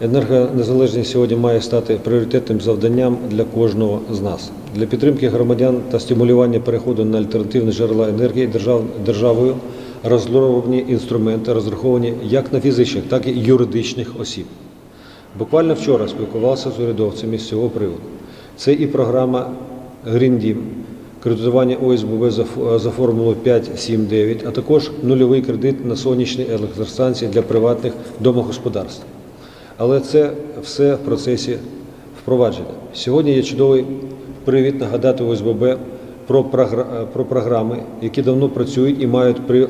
Енергонезалежність сьогодні має стати пріоритетним завданням для кожного з нас. Для підтримки громадян та стимулювання переходу на альтернативні джерела енергії держав- державою розроблені інструменти, розраховані як на фізичних, так і юридичних осіб. Буквально вчора спілкувався з урядовцями з цього приводу. Це і програма Deal, кредитування ОСББ за, ф- за формулою 5-7-9, а також нульовий кредит на сонячні електростанції для приватних домогосподарств. Але це все в процесі впровадження. Сьогодні є чудовий привід нагадати ОСББ про, про програми, які давно працюють і мають при-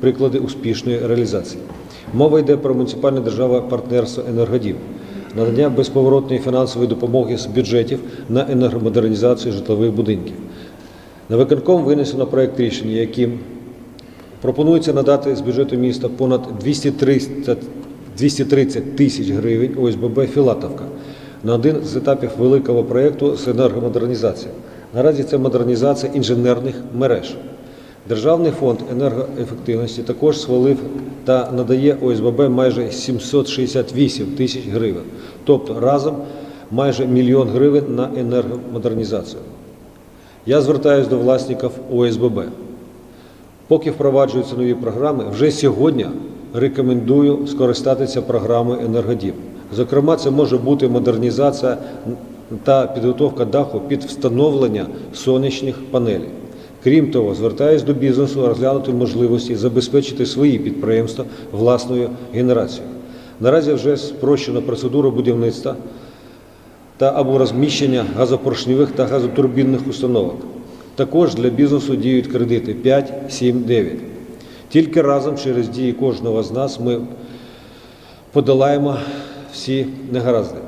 приклади успішної реалізації. Мова йде про муніципальне державне партнерство енергодів, надання безповоротної фінансової допомоги з бюджетів на енергомодернізацію житлових будинків. На виконком винесено проект рішення, яким Пропонується надати з бюджету міста понад 230, 230 тисяч гривень ОСББ Філатовка на один з етапів великого проєкту з енергомодернізації. Наразі це модернізація інженерних мереж. Державний фонд енергоефективності також схвалив та надає ОСББ майже 768 тисяч гривень, тобто разом майже мільйон гривень на енергомодернізацію. Я звертаюся до власників ОСББ. Поки впроваджуються нові програми, вже сьогодні рекомендую скористатися програмою енергодім. Зокрема, це може бути модернізація та підготовка даху під встановлення сонячних панелей. Крім того, звертаюсь до бізнесу розглянути можливості забезпечити свої підприємства власною генерацією. Наразі вже спрощено процедуру будівництва та або розміщення газопоршневих та газотурбінних установок. Також для бізнесу діють кредити 5, 7, 9. Тільки разом через дії кожного з нас ми подолаємо всі негаразди.